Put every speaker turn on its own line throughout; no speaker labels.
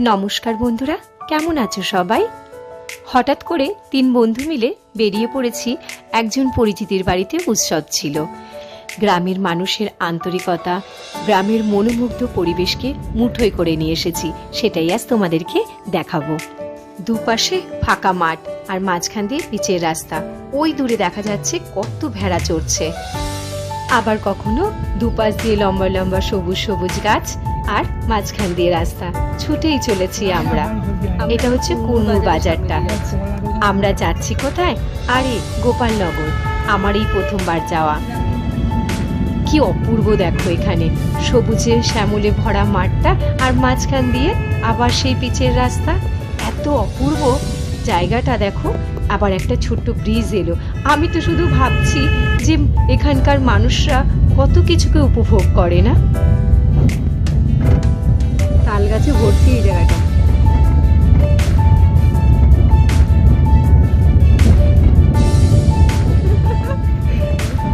নমস্কার বন্ধুরা, কেমন আছো সবাই? হঠাৎ করে তিন বন্ধু মিলে বেরিয়ে পড়েছি, একজন পরিচিতির বাড়িতে উৎসব ছিল। গ্রামের মানুষের আন্তরিকতা, গ্রামের মনোমুগ্ধ পরিবেশকে মুঠোয় করে নিয়ে এসেছি, সেটাই আজ তোমাদেরকে দেখাবো। দুপাশে ফাঁকা মাঠ আর মাঝখান দিয়ে পিচের রাস্তা, ওই দূরে দেখা যাচ্ছে কত ভেড়া চড়ছে। আবার কখনো দুপাশ দিয়ে লম্বা লম্বা সবুজ সবুজ গাছ আর মাঝখান দিয়ে রাস্তা। ছুটেই চলেছি আমরা। এটা হচ্ছে কুর্মু বাজারটা। আমরা যাচ্ছি কোথায়? আরে, গোপালনগর। আমার এই প্রথমবার যাওয়া। কি অপূর্ব দেখো এখানে। সবুজে শ্যামলে ভরা মাঠটা আর মাঝখান দিয়ে আবার সেই পিচের রাস্তা। এত অপূর্ব। জায়গাটা দেখো, আবার একটা ছোট্ট ব্রিজ এলো। আমি তো শুধু ভাবছি যে এখানকার মানুষরা কত কিছুকে উপভোগ করে না? গাছে, ভর্তি এই জায়গাটা।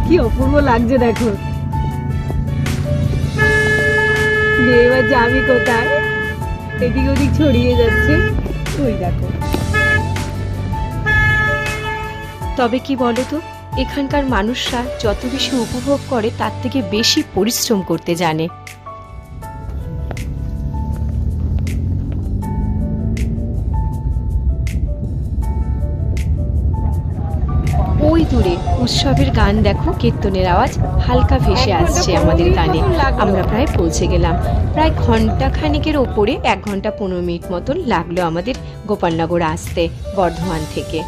কি অপূর্ব লাগছে দেখো। এবার যাবি কোথায়? এদিক ওদিক ছড়িয়ে যাচ্ছে। ওই দেখো। তবে কি বলো তো এখানকার মানুষরা যত বেশি উপভোগ করে, তার থেকে বেশি পরিশ্রম করতে জানে। উৎসবের গান দেখো কীর্তনের আওয়াজ হালকা ভেসে আসছে আমাদের গানে। আমরা প্রায় পৌঁছে গেলাম। প্রায় ঘণ্টা খানিকের ওপরে এক ঘণ্টা পনেরো মিনিট মতন লাগল আমাদের গোপালনগর আসতে বর্ধমান থেকে।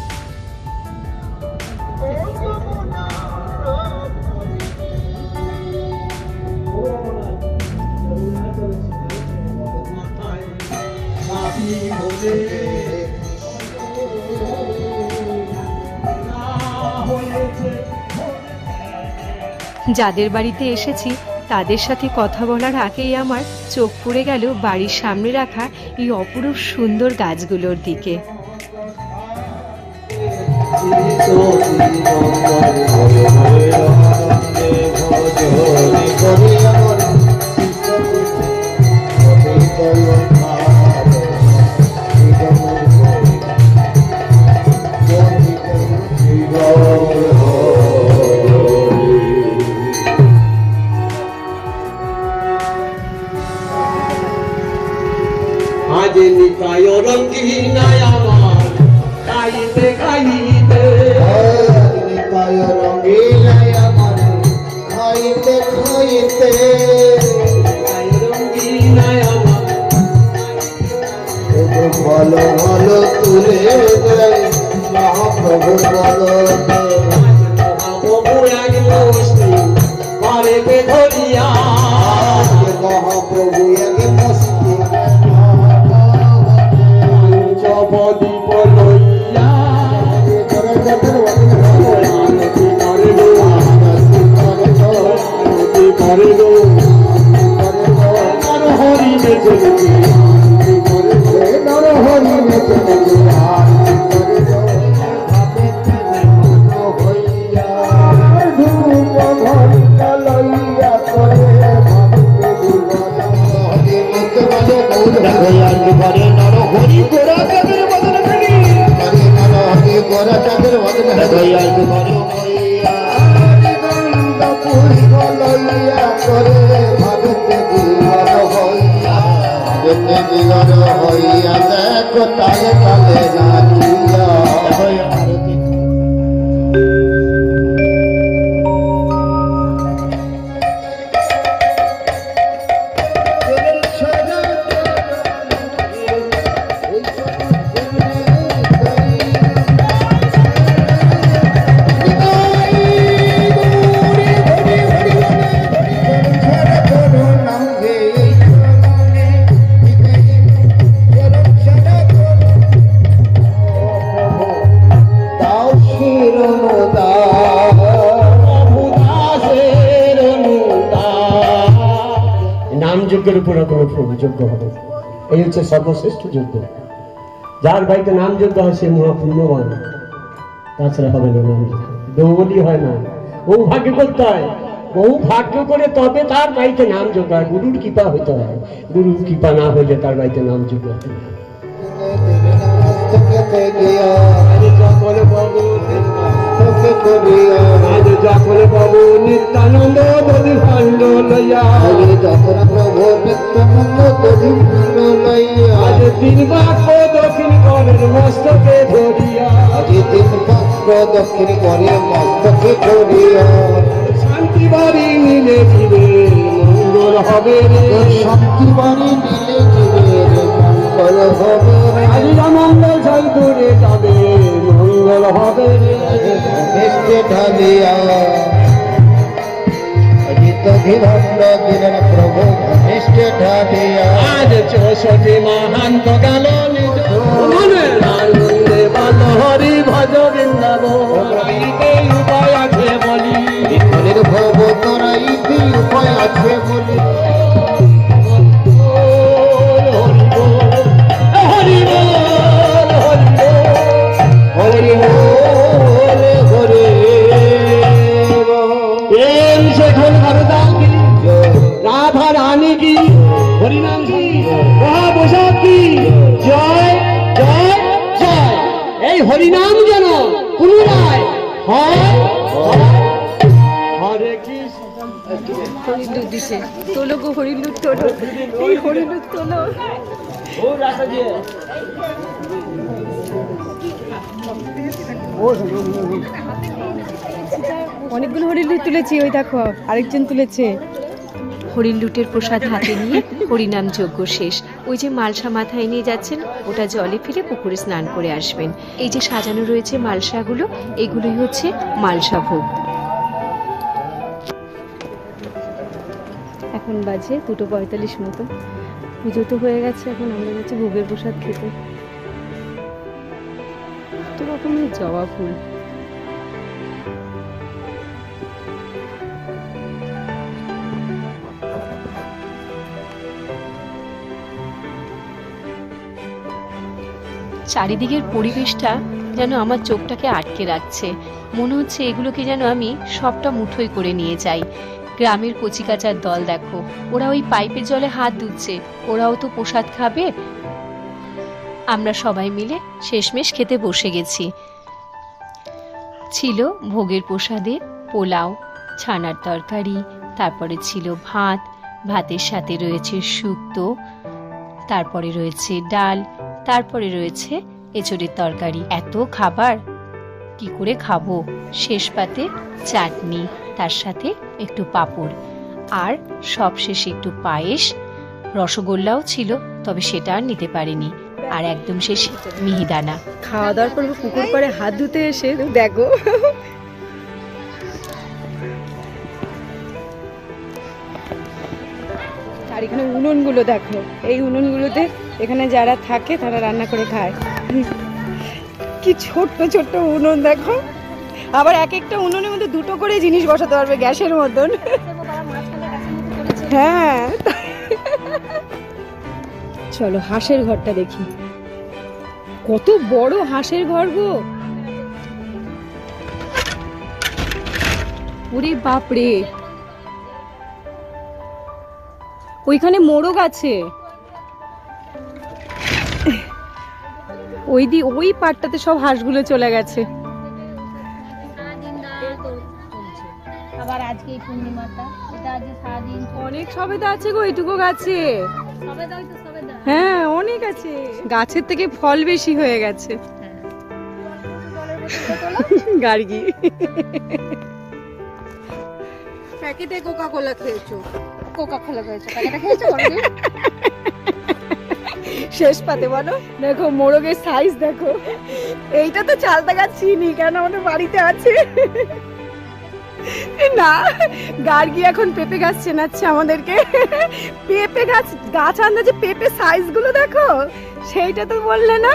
যাদের বাড়িতে এসেছি, তাদের সাথে কথা বলার আগেই আমার চোখ পড়ে গেল বাড়ির সামনে রাখা এই অপরূপ সুন্দর গাছগুলোর দিকে।
আজ নিতায় রঙ্গিনায় আমার গাইতে গাইতে।
নিতায় রঙিনায় আমার খাইতে খাইতে
রঙ্গিনায়
ভালো ভালো তুলে দেয়। মহাপ্রভু বলতে
মহাপ্রভু
হইয়া দেখো তালে তালে নাচিয়া
যজ্ঞের উপর কোনো যোগ্য হবে এই হচ্ছে সর্বশ্রেষ্ঠ যোগ্য যার বাড়িতে নাম যজ্ঞ হয়, সে মহাপুণ্যবান তাছাড়া হবে না নাম যজ্ঞ হয় না। ও ভাগ্য করতে হয়। বহু ভাগ্য করে তবে তার বাড়িতে নাম যোগ হয়। গুরুর কৃপা হইতে হয়। গুরুর কৃপা না হইলে তার বাড়িতে নাম যোগ হয়। না। আজ যখন পাবো নিত্যানন্দ দধি ভাণ্ড লইয়া
যখন প্রভু নিত্যানন্দ দধি লইয়া।
আজ তিন বাক্য দক্ষিণ করের মস্তকে ধরিয়া।
আজি দিন পাত্র দক্ষিণ করে মস্তকে করিয়া
শান্তি বাড়ি মিলে দিবে মঙ্গল হবে রে।
শান্তি বাণী নিলে জীবের মঙ্গল হবে
আজ মঙ্গল জল দূরে যাবে। মঙ্গল হবে
দেখতে ঢালিয়া। অজিত ধীরন্দ দিলেন প্রভু নিষ্ঠে ঢালিয়া।
আজ চৌষটি মহান্ত গেল নিজ। হরিনাম যেন পুনরায় হয়। হরে কৃষ্ণ।
হরিলুট দিছে। তোলো গো হরিলুট তোলো। এই হরিলুট তোলো।
অনেকগুলো হরিলুট তুলেছি ওই দেখো আরেকজন তুলেছে।
হরিণ লুটের প্রসাদ হাতে নিয়ে হরিনাম যজ্ঞ শেষ। ওই যে মালসা মাথায় নিয়ে যাচ্ছেন, ওটা জলে ফিরে পুকুরে স্নান করে আসবেন। এই যে সাজানো রয়েছে মালসাগুলো, এগুলোই হচ্ছে মালসা ভোগ।
এখন বাজে দুটো পঁয়তাল্লিশ মতো। পুজো তো হয়ে গেছে, এখন আমরা যাচ্ছি ভোগের প্রসাদ খেতে। কত রকমের জবা ফুল।
চারিদিকের পরিবেশটা যেন আমার চোখটাকে আটকে রাখছে। মনে হচ্ছে এগুলোকে যেন আমি সবটা মুঠোই করে নিয়ে যাই। গ্রামের কচিকাচার দল দেখো, ওরা ওই পাইপের জলে হাত ধুচ্ছে ওরাও তো প্রসাদ খাবে। আমরা সবাই মিলে শেষমেশ খেতে বসে গেছি। ছিল ভোগের প্রসাদে পোলাও, ছানার তরকারি, তারপরে ছিল ভাত, ভাতের সাথে রয়েছে শুক্তো, তারপরে রয়েছে ডাল তারপরে রয়েছে এঁচড়ের তরকারি। এত খাবার! কি করে খাব? শেষ পাতে চাটনি, তার সাথে একটু পাঁপড় আর সবশেষে একটু পায়েস। রসগোল্লাও ছিল, তবে সেটা আর নিতে পারিনি। আর একদম শেষে মিহিদানা।
খাওয়া দাওয়ার পর পুকুর পাড়ে হাত ধুতে এসে দেখো। আর এখানে উনুনগুলো দেখো। এই উনুনগুলোতে এখানে যারা থাকে তারা রান্না করে খায়। কি ছোট্ট ছোট্ট উনুন দেখো। আবার এক একটা উনুনের মধ্যে দুটো করে জিনিস বসাতে পারবে গ্যাসের মতন। হ্যাঁ। চলো হাঁসের ঘরটা দেখি। কত বড় হাঁসের ঘর গো। ওরে বাপ ওইখানে মোরগ আছে। ওই দি ওই পাটটাতে সব হাঁসগুলো চলে গেছে।
সারাদিন রাত ওর আবার আজকে এই পূর্ণিমাটা এটা আজকে সারাদিন
অনেক সবেদা আছে গো এইটুকু গাছে। হ্যাঁ অনেক আছে। গাছের থেকে ফল বেশি হয়ে গেছে। গার্গি
প্যাকেটে কোকা কোলা খেয়েছো? কোকা কোনোদিন?
শেষ পাতে বলো। দেখো, মোরগের সাইজ দেখো। এইটা তো চালতা গাছ চিনি, কেন আমাদের বাড়িতে আছে? না, গার্গি এখন পেঁপে গাছ চেনাচ্ছে আমাদেরকে। পেঁপে গাছ গাছ আন্দাজে পেঁপে সাইজগুলো দেখো, সেইটা তো বললে না।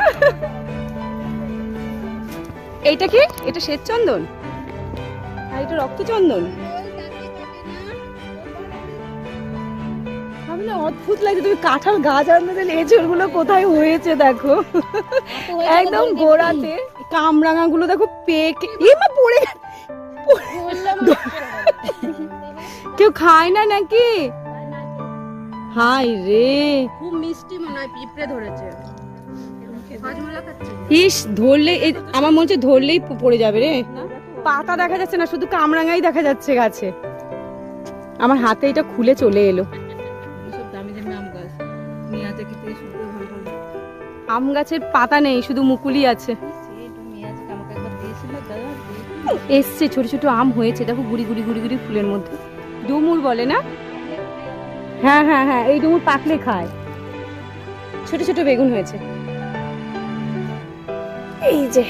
এইটা কি? এটা শ্বেত চন্দন আর এটা রক্তচন্দন। আমি না অদ্ভুত লাগছে। তুমি কাঁঠাল গাছ আনতে দিলে এঁচড়গুলো কোথায় হয়েছে দেখো? একদম গোড়াতে। কামরাঙা গুলো দেখো পেকে এ মা পড়ে কেউ খায় না নাকি? হাই রে।
খুব মিষ্টি মনে হয় পিঁপড়ে ধরেছে।
ইস ধরলে আমার মনে হচ্ছে ধরলেই পড়ে যাবে রে। পাতা দেখা যাচ্ছে না শুধু কামরাঙাই দেখা যাচ্ছে গাছে। আমার হাতে এটা খুলে চলে এলো।
আম
গাছের পাতা নেই, শুধু মুকুলি আছে। এসছে ছোট ছোট আম হয়েছে, দেখো গুড়ি গুড়ি গুড়ি গুড়ি ফুলের মধ্যে। ডুমুর বলে না? হ্যাঁ হ্যাঁ হ্যাঁ এই ডুমুর পাকলে খায়। ছোট ছোট বেগুন হয়েছে। এই যে।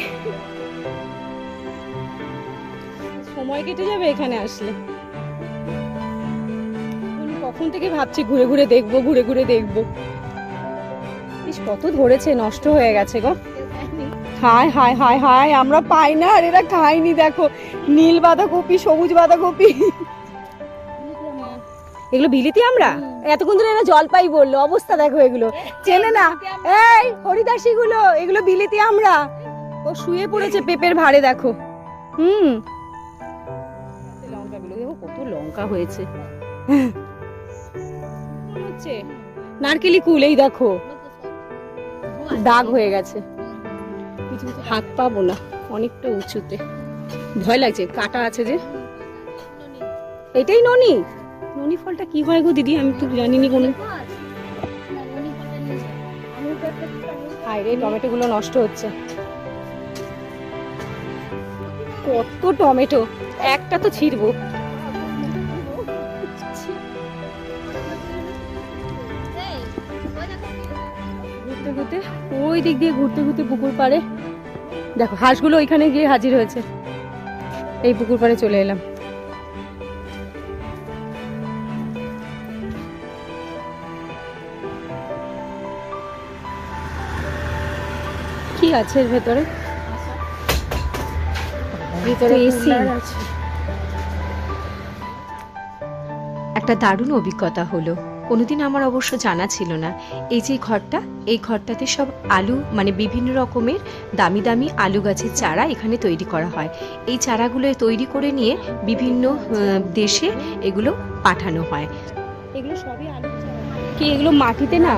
সময় কেটে যাবে এখানে আসলে। কখন থেকে ভাবছি ঘুরে ঘুরে দেখব, ঘুরে ঘুরে দেখব। ইস কত ধরেছে নষ্ট হয়ে গেছে গো। হায় হায় হায় হায় আমরা পাই না আর এরা খাইনি দেখো। নীল বাঁধাকপি সবুজ বাঁধাকপি। এগুলো বিলিতি আমরা? এতক্ষণ ধরে এরা জলপাই বলল অবস্থা দেখো এগুলো। চেনে না? এই হরিদাসী গুলো এগুলো বিলিতি আমরা। ও শুয়ে পড়েছে পেপের ভারে দেখো। হুম। লঙ্কাগুলো দেখো কত লঙ্কা হয়েছে। মনে হচ্ছে। নারকেলি কুল এই দেখো। দাগ হয়ে গেছে। হাত পাবো না অনেকটা উঁচুতে। ভয় লাগছে কাটা আছে যে। এটাই ননি। ননি ফলটা কি হয় গো দিদি? আমি তো জানিনি কোনো। হায় রে টমেটো গুলো নষ্ট হচ্ছে। কত টমেটো একটা তো ছিড়বো। ঘুরতে ওই দিক দিয়ে ঘুরতে ঘুরতে পুকুর পাড়ে। দেখো হাঁসগুলো ওইখানে গিয়ে হাজির হয়েছে। এই পুকুর পাড়ে চলে এলাম। কি আছে এর ভেতরে? এসি
একটা দারুণ অভিজ্ঞতা হলো। কোনোদিন আমার অবশ্য জানা ছিল না। এই যে ঘরটা এই ঘরটাতে সব আলু মানে বিভিন্ন রকমের দামি দামি আলু গাছের চারা এখানে তৈরি করা হয়। এই চারাগুলো তৈরি করে নিয়ে বিভিন্ন দেশে এগুলো পাঠানো হয়।
এগুলো সবই আলু কি এগুলো মাটিতে না?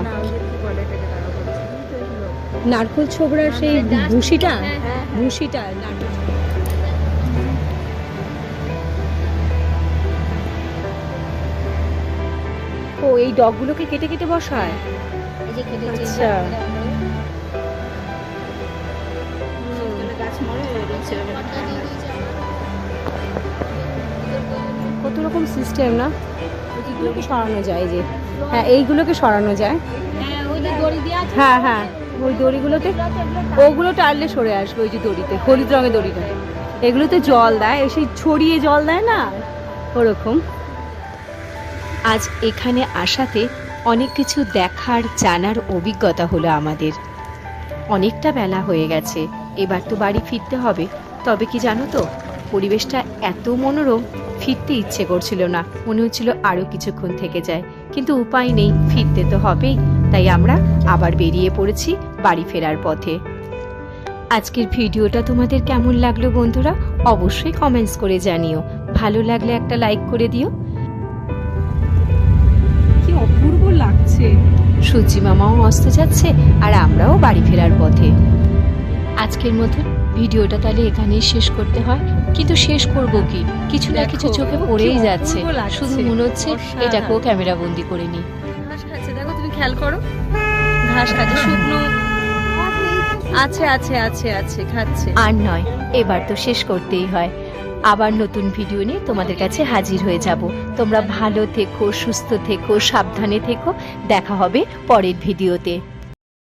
নারকোল ছোবড়ার সেই ভুসিটা ভুসিটা নারকোল ও এই ডগগুলোকে কেটে কেটে বসায়?
এই যে কেটেছে
আচ্ছা। কত রকম সিস্টেম না? এইগুলোকে সরানো যায় যে। হ্যাঁ এইগুলোকে সরানো যায়।
হ্যাঁ ওই যে দড়ি দেওয়া আছে।
হ্যাঁ হ্যাঁ ওই দড়িগুলোতে ওগুলো টানলে সরে আসবে ওই যে দড়িতে হলুদ রঙের দড়িটা। এগুলোতে জল দেয় সেই ছড়িয়ে জল দেয় না? ওরকম।
আজ এখানে আসাতে অনেক কিছু দেখার, জানার অভিজ্ঞতা হলো আমাদের। অনেকটা বেলা হয়ে গেছে, এবার তো বাড়ি ফিরতে হবে। তবে কি জানো তো, পরিবেশটা এত মনোরম, ফিরতে ইচ্ছে করছিল না। মনে হচ্ছিল আরও কিছুক্ষণ থেকে যায়। কিন্তু উপায় নেই, ফিরতে তো হবেই। তাই আমরা আবার বেরিয়ে পড়েছি বাড়ি ফেরার পথে। আজকের ভিডিওটা তোমাদের কেমন লাগল বন্ধুরা? অবশ্যই কমেন্টস করে জানিও। ভালো লাগলে একটা লাইক করে দিও।
লাগছে
সূর্যি মামাও অস্ত যাচ্ছে আর আমরাও বাড়ি ফেরার পথে। আজকের মতন ভিডিওটা তাহলে এখানেই শেষ করতে হয়। কিন্তু শেষ করব কি? কিছু না কিছু চোখে পড়েই যাচ্ছে। শুধু মনে হচ্ছে। এটাকেও ক্যামেরা বন্দি করে নি।
ঘাস খাচ্ছে। দেখো তুমি খেয়াল করো। ঘাস খাচ্ছে শুকনো। আছে আছে আছে আছে খাচ্ছে।
আর নয় এবার তো শেষ করতেই হয়। আবার নতুন ভিডিও নিয়ে তোমাদের কাছে হাজির হয়ে যাব। তোমরা ভালো থেকো, সুস্থ থেকো, সাবধানে থেকো। দেখা হবে পরের ভিডিওতে।